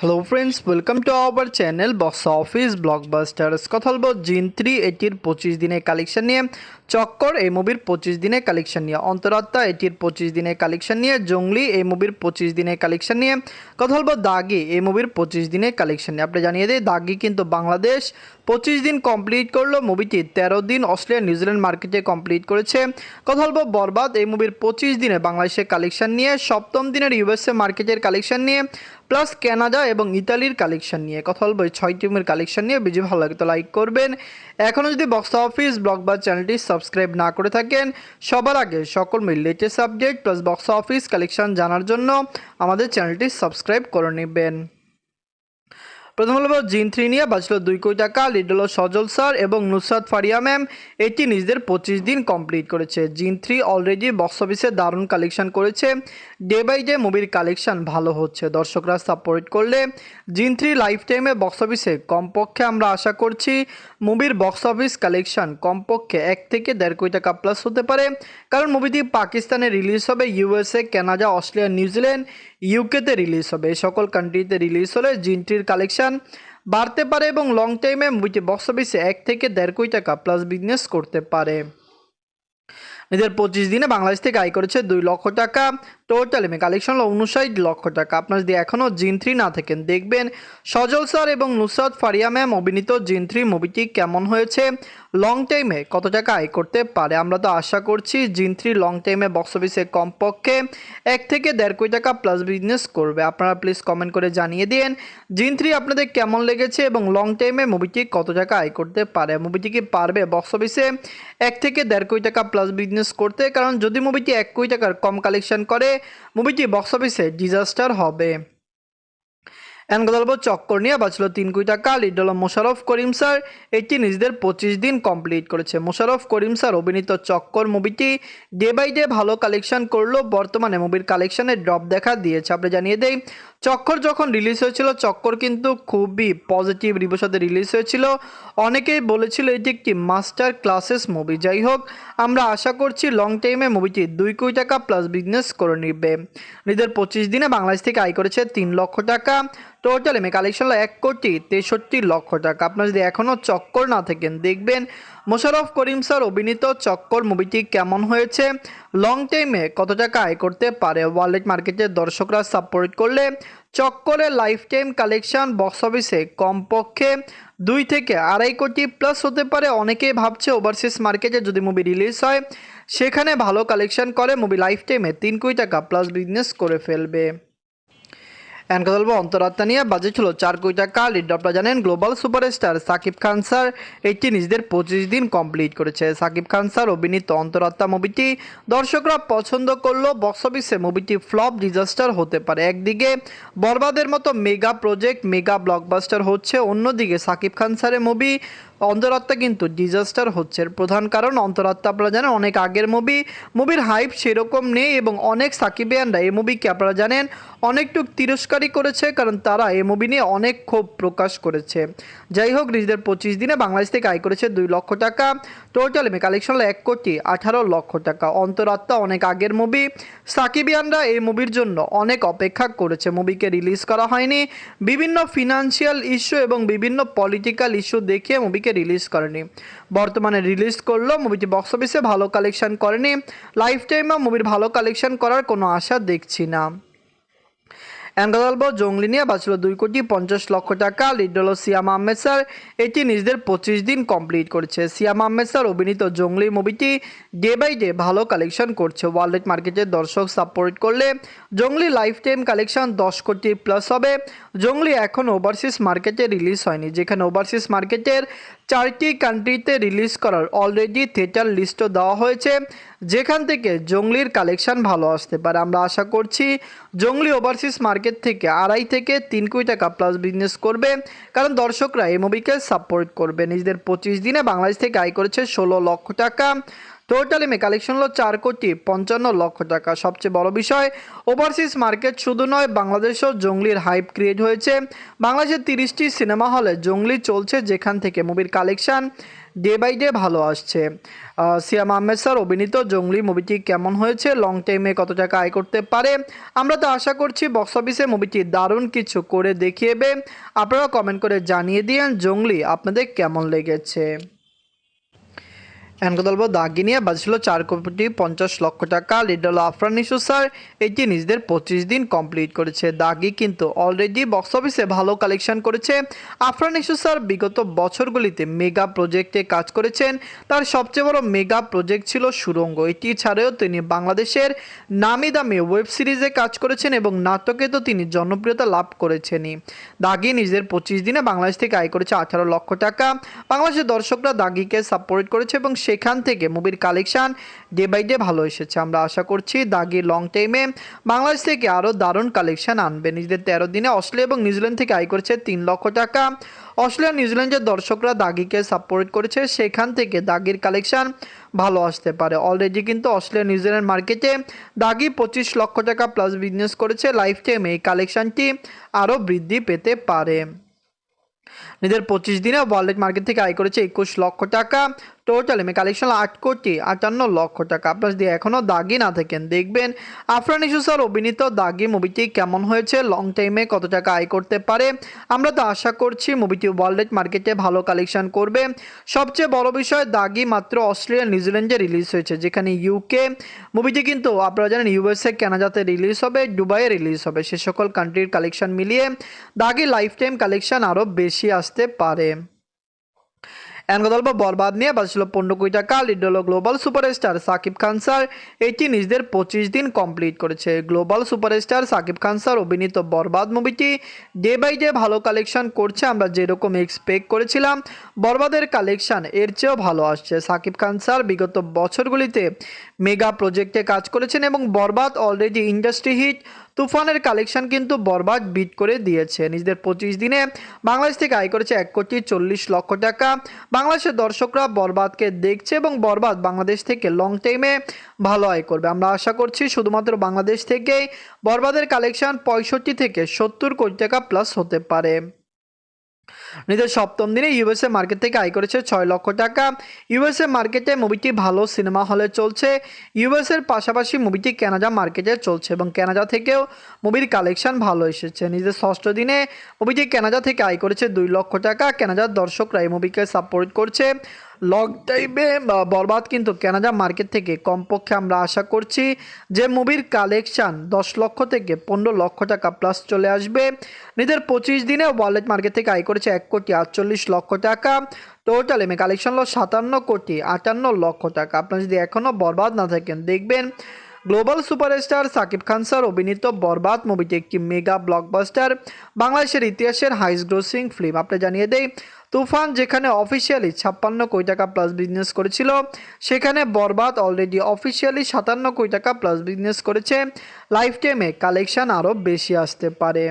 Hello friends welcome to our channel box office blockbusters কথা বলব জিন থ্রি এটির পঁচিশ দিনের কালেকশন নিয়ে। চক্কর, এই মুভির পঁচিশ দিনের কালেকশন নিয়ে। অন্তরাত্মা, এটির পঁচিশ দিনের কালেকশন নিয়ে। জঙ্গলি, এই মুভির পঁচিশ দিনের কালেকশন নিয়ে। কথা বলব দাগি, এই মুভির পঁচিশ দিনের কালেকশন নিয়ে। আপনি জানিয়ে দিই, দাগি কিন্তু বাংলাদেশ। পঁচিশ দিন কমপ্লিট করল মুভিটি তেরো দিন অস্ট্রেলিয়া নিউজিল্যান্ড মার্কেটে কমপ্লিট করেছে। কথা বলব বরবাদ, এই মুভির পঁচিশ দিনে বাংলাদেশের কালেকশন নিয়ে। সপ্তম দিনের ইউএসএ মার্কেটের কালেকশন নিয়ে। প্লাস কানাডা এবং ইতালির কালেকশন নিয়ে কথা বলব ছয় টিমের কালেকশন নিয়ে ভিডিও ভালো লাগে তো লাইক করবেন। এখনও যদি বক্স অফিস ব্লগ বা চ্যানেলটি সাবস্ক্রাইব না করে থাকেন, সবার আগে সকল মিল latest update plus box office collection জানার জন্য আমাদের চ্যানেলটি সাবস্ক্রাইব করে নেবেন। প্রথম হলো জিন থ্রি নিয়ে বাঁচলো দুই কোটি টাকা লিড হলো সজল স্যার এবং নুসরাত ফারিয়া ম্যাম। এটি নিজেদের পঁচিশ দিন কমপ্লিট করেছে। জিন থ্রি অলরেডি বক্স অফিসে দারুণ কালেকশন করেছে। ডে বাই ডে মুভির কালেকশন ভালো হচ্ছে। দর্শকরা সাপোর্ট করলে জিন থ্রি লাইফ টাইমে বক্স অফিসে কমপক্ষে আমরা আশা করছি মুভির বক্স অফিস কালেকশন কমপক্ষে এক থেকে দেড় কোটি টাকা প্লাস হতে পারে। কারণ মুভিটি পাকিস্তানে রিলিজ হবে USA Canada Australia New Zealand ইউকেতে রিলিজ হবে। এই সকল কান্ট্রিতে রিলিজ হলে জিনটির কালেকশন বাড়তে পারে এবং লং টাইমে মুভিটি বক্স অফিসে এক থেকে দেড় কোটি টাকা প্লাস বিজনেস করতে পারে। নিজের পঁচিশ দিনে বাংলাদেশ থেকে আয় করেছে দুই লক্ষ টাকা। টোটাল এমে কালেকশন হলো উনষাট লক্ষ টাকা। আপনার যদি এখনও জিন থ্রি না থাকেন, দেখবেন সজল স্যার এবং নুসরাত ফারিয়া ম্যাম অভিনীত জিন থ্রি মুভিটি কেমন হয়েছে? লং টাইমে কত টাকা আয় করতে পারে? আমরা তো আশা করছি জিন থ্রি লং টাইমে বক্স অফিসে কমপক্ষে এক থেকে দেড় কোটি টাকা প্লাস বিজনেস করবে। আপনারা প্লিজ কমেন্ট করে জানিয়ে দিন জিন থ্রি আপনাদের কেমন লেগেছে এবং লং টাইমে মুভিটি কত টাকা আয় করতে পারে? মুভিটি কি পারবে বক্স অফিসে এক থেকে দেড় কোটি টাকা প্লাস বিজনেস করতে, কারণ যদি মুভিটি এক কোটি টাকার কম কালেকশন করে মুভিটি বক্স অফিসে ডিজাস্টার হবে। বলব চক্কর নিয়ে বাঁচলো তিন কোটি টাকা লিড হলো মোশারফ করিম স্যার এটি নিজেদের পঁচিশ দিন কমপ্লিট করেছে। মোশারফ করিম স্যার অভিনীত চক্কর মুভিটি ডে বাই ডে ভালো কালেকশন করল, বর্তমানে মুভির কালেকশনে ড্রপ দেখা দিয়েছে। আপনি জানিয়ে দেই, চক্কর যখন রিলিজ হয়েছিল, চক্কর কিন্তু খুবই পজিটিভ রিভিউর সাথে রিলিজ হয়েছিল। অনেকেই বলেছিল এটি একটি মাস্টার ক্লাসেস মুভি যাই হোক, আমরা আশা করছি লং টাইমে মুভিটি দুই কোটি টাকা প্লাস বিজনেস করে নিবে। নিজের পঁচিশ দিনে বাংলাদেশ থেকে আয় করেছে তিন লক্ষ টাকা। টোটাল এমে কালেকশন হলো এক কোটি তেষট্টি লক্ষ টাকা। আপনার যদি এখনও চক্কর না থাকেন, দেখবেন মোশারফ করিম স্যার অভিনীত চক্কর মুভিটি কেমন হয়েছে? লং টাইমে কত টাকা আয় করতে পারে? ওয়ার্ল্ড মার্কেটের দর্শকরা সাপোর্ট করলে চক্করের life time collection box office কমপক্ষে দুই থেকে আড়াই কোটি প্লাস হতে পারে। অনেকেই ভাবছে ওভারসিজ মার্কেটে যদি মুভি রিলিজ হয়, সেখানে ভালো কালেকশন করে মুভি লাইফ টাইমে তিন কোটি টাকা প্লাস বিজনেস করে ফেলবে। এন কথা অন্তরাত্মা নিয়ে বাজেট হলো চার কোটি টাকা লিড আপনারা জানেন global superstar Shakib Khan sir এটি নিজেদের পঁচিশ দিন কমপ্লিট করেছে। সাকিব খান স্যার অভিনীত অন্তরাত্মা মুভিটি দর্শকরা পছন্দ করল বক্স অফিসে মুভিটি ফ্লপ ডিজাস্টার হতে পারে। একদিকে বরবাদের মতো মেগা প্রজেক্ট মেগা ব্লকবাস্টার হচ্ছে, অন্যদিকে সাকিব খান স্যারের মুভি অন্তরাত্মা কিন্তু ডিজাস্টার হচ্ছে। প্রধান কারণ অন্তরাত্মা আপনারা জানেন, অনেক আগের মুভি মুভির হাইপ সেরকম নেই এবং অনেক সাকিবিয়ানরা এই মুভিকে আপনারা জানেন, অনেকটুক তিরস্কারই করেছে কারণ তারা এই মুভি নিয়ে অনেক ক্ষোভ প্রকাশ করেছে। যাই হোক, নিজেদের পঁচিশ দিনে বাংলাদেশ থেকে আয় করেছে দুই লক্ষ টাকা। টোটাল এমে কালেকশন এক কোটি আঠারো লক্ষ টাকা। অন্তরাত্মা অনেক আগের মুভি সাকিবিয়ানরা এই মুভির জন্য অনেক অপেক্ষা করেছে। মুভিকে রিলিজ করা হয়নি। বিভিন্ন ফিনান্সিয়াল ইস্যু এবং বিভিন্ন পলিটিক্যাল ইস্যু দেখিয়ে মুভিকে রিলিজ করেনি। বর্তমানে রিলিজ করল মুভিটি বক্স অফিসে ভালো কালেকশন করেনি। লাইফ টাইমে মুভির ভালো কালেকশন করার কোনো আশা দেখছি না। অ্যাঙ্গলব জঙ্গলি নিয়ে বাঁচলো দুই কোটি পঞ্চাশ লক্ষ টাকা। লিড হলো সিয়াম আহমেদ স্যার, এটি নিজেদের পঁচিশ দিন কমপ্লিট করেছে। সিয়াম আহমেদ স্যার অভিনীত জঙ্গলি মুভিটি ডে বাই ডে ভালো কালেকশন করছে। ওয়ার্ল্ড মার্কেটের দর্শক সাপোর্ট করলে জঙ্গলি লাইফ টাইম কালেকশন দশ কোটি প্লাস হবে। জঙ্গলি এখন ওভারসিজ মার্কেটে রিলিজ হয়নি, যেখানে ওভারসিজ মার্কেটের চারটি কান্ট্রিতে রিলিজ করার অলরেডি থিয়েটার লিস্টও দেওয়া হয়েছে, যেখান থেকে জঙ্গলির কালেকশন ভালো আসতে পারে। আমরা আশা করছি জঙ্গলি ওভারসিজ মার্কেট থেকে আড়াই থেকে তিন কোটি টাকা প্লাস বিজনেস করবে, কারণ দর্শকরা এই মুভিকে সাপোর্ট করবে। নিজেদের পঁচিশ দিনে বাংলাদেশ থেকে আয় করেছে ষোলো লক্ষ টাকা। টোটাল এমে কালেকশন হলো চার কোটি পঞ্চান্ন লক্ষ টাকা। সবচেয়ে বড় বিষয় ওভারসিজ মার্কেট শুধু নয় বাংলাদেশেও জঙ্গলির হাইপ ক্রিয়েট হয়েছে। বাংলাদেশের তিরিশটি সিনেমা হলে জঙ্গলি চলছে যেখান থেকে মুভির কালেকশন ডে বাই ডে ভালো আসছে। সিয়াম আহমেদ স্যার অভিনীত জঙ্গলি মুভিটি কেমন হয়েছে? লং টাইমে কত টাকা আয় করতে পারে? আমরা তো আশা করছি বক্স অফিসে মুভিটি দারুণ কিছু করে দেখিয়েবে। আপনারা কমেন্ট করে জানিয়ে দিন জঙ্গলি আপনাদের কেমন লেগেছে। এনকদল্প দাগি নিয়ে বাজছিল চার কোটি পঞ্চাশ লক্ষ টাকা। লিডল আফরান ইস্যু স্যার এটি নিজেদের পঁচিশ দিন কমপ্লিট করেছে। দাগি কিন্তু অলরেডি বক্স অফিসে ভালো কালেকশন করেছে। আফরান ইস্যু স্যার বিগত বছরগুলিতে মেগা প্রজেক্টে কাজ করেছেন। তার সবচেয়ে বড় মেগা প্রজেক্ট ছিল সুরঙ্গ। এটি ছাড়াও তিনি বাংলাদেশের নামি দামি ওয়েব সিরিজে কাজ করেছেন এবং নাটকে তো তিনি জনপ্রিয়তা লাভ করেছেনই। দাগি নিজের পঁচিশ দিনে বাংলাদেশ থেকে আয় করেছে আঠারো লক্ষ টাকা। বাংলাদেশের দর্শকরা দাগিকে সাপোর্ট করেছে এবং সেখান থেকে মুভির কালেকশন ডে বাই ডে ভালো এসেছে। আমরা আশা করছি দাগি লং টাইমে বাংলাদেশ থেকে আরও দারুণ কালেকশন আনবে। নিজেদের তেরো দিনে অস্ট্রেলিয়া এবং নিউজিল্যান্ড থেকে আয় করেছে তিন লক্ষ টাকা। অস্ট্রেলিয়া নিউজিল্যান্ডের দর্শকরা দাগিকে সাপোর্ট করেছে। সেখান থেকে দাগির কালেকশন ভালো আসতে পারে। অলরেডি কিন্তু অস্ট্রেলিয়া নিউজিল্যান্ড মার্কেটে দাগি পঁচিশ লক্ষ টাকা প্লাস বিজনেস করেছে। লাইফ টাইমে এই কালেকশনটি আরও বৃদ্ধি পেতে পারে। নিজের পঁচিশ দিনে ওয়ার্ল্ড মার্কেট থেকে আয় করেছে একুশ লক্ষ টাকা। টোটাল এমএ কালেকশন আট কোটি আটান্ন লক্ষ টাকা। আপনার যদি এখনও দাগি না থাকেন। দেখবেন আফরান ইস্যু স্যার অভিনীত দাগি মুভিটি কেমন হয়েছে? লং টাইমে কত টাকা আয় করতে পারে? আমরা তো আশা করছি মুভিটি ওয়ার্ল্ড মার্কেটে ভালো কালেকশন করবে। সবচেয়ে বড় বিষয়, দাগি মাত্র অস্ট্রেলিয়া, নিউজিল্যান্ডে রিলিজ হয়েছে, যেখানে ইউকে মুভিটি কিন্তু আপনারা জানেন ইউএসএ কানাডাতে রিলিজ হবে দুবাইয়ে রিলিজ হবে। সে সকল কান্ট্রির কালেকশন মিলিয়ে দাগি লাইফ টাইম কালেকশন আরও বেশি আসতে পারে। এনগদল্প বরবাদ নিয়ে বাজছিল পনেরো কোটি টাকা little global superstar Shakib Khan sir. এটি নিজেদের পঁচিশ দিন কমপ্লিট করেছে। Global superstar Shakib Khan sir অভিনীত বরবাদ মুভিটি ডে বাই ডে ভালো কালেকশন করছে, আমরা যেরকম এক্সপেক্ট করেছিলাম বরবাদের কালেকশন এর চেয়েও ভালো আসছে। সাকিব খান স্যার বিগত বছরগুলিতে মেগা প্রজেক্টে কাজ করেছেন এবং বরবাদ অলরেডি ইন্ডাস্ট্রি হিট তুফানের কালেকশন কিন্তু বরবাদ বিট করে দিয়েছে। নিজেদের পঁচিশ দিনে বাংলাদেশ থেকে আয় করেছে এক কোটি চল্লিশ লক্ষ টাকা। বাংলাদেশের দর্শকরা বরবাদকে দেখছে এবং বরবাদ বাংলাদেশ থেকে লং টাইমে ভালো আয় করবে। আমরা আশা করছি শুধুমাত্র বাংলাদেশ থেকেই বরবাদের কালেকশন পঁয়ষট্টি থেকে সত্তর কোটি টাকা প্লাস হতে পারে। নিজের সপ্তম দিনে ইউএসএ মার্কেট থেকে আয় করেছে ছয় লক্ষ টাকা। ইউএসএ মার্কেটে মুভিটি ভালো সিনেমা হলে চলছে। ইউএসএর পাশাপাশি মুভিটি ক্যানাডা মার্কেটে চলছে এবং ক্যানাডা থেকেও মুভির কালেকশন ভালো এসেছে। নিজের ষষ্ঠ দিনে মুভিটি ক্যানাডা থেকে আয় করেছে দুই লক্ষ টাকা। ক্যানাডার দর্শকরা এই মুভিকে সাপোর্ট করছে। লং টাইমে বরবাদ কিন্তু ক্যানাডা মার্কেট থেকে কমপক্ষে আমরা আশা করছি যে মুভির কালেকশন দশ লক্ষ থেকে পনেরো লক্ষ টাকা প্লাস চলে আসবে। নিজের পঁচিশ দিনে ওয়ালেট মার্কেট থেকে আয় করেছে এক কোটি আটচল্লিশ লক্ষ টাকা। টোটাল এমে কালেকশন হলো সাতান্ন কোটি আটান্ন লক্ষ টাকা। আপনার যদি এখনও বরবাদ না থাকেন, দেখবেন global superstar Shakib Khan sir অভিনীত বরবাদ মুভিটি একটি মেগা ব্লকবাস্টার বাংলাদেশের ইতিহাসের হাইস গ্রোসিং ফিল্ম আপনি জানিয়ে দেই তুফান যেখানে অফিসিয়ালি ছাপ্পান্ন কোটি টাকা প্লাস বিজনেস করেছিল, সেখানে বরবাদ অলরেডি অফিসিয়ালি সাতান্ন কোটি টাকা প্লাস বিজনেস করেছে। লাইফ টাইমে কালেকশন আরও বেশি আসতে পারে।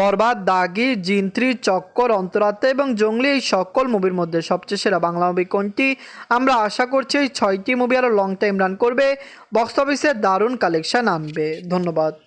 বরবাদ, দাগি, জিন্ত্রি, চক্কর, অন্তরাত্মা এবং জঙ্গলি এই সকল মুভির মধ্যে সবচেয়ে সেরা বাংলা মুভি কোনটি? আমরা আশা করছি ছয়টি মুভি আরও লং টাইম রান করবে। বক্স অফিসে দারুণ কালেকশন আনবে। ধন্যবাদ।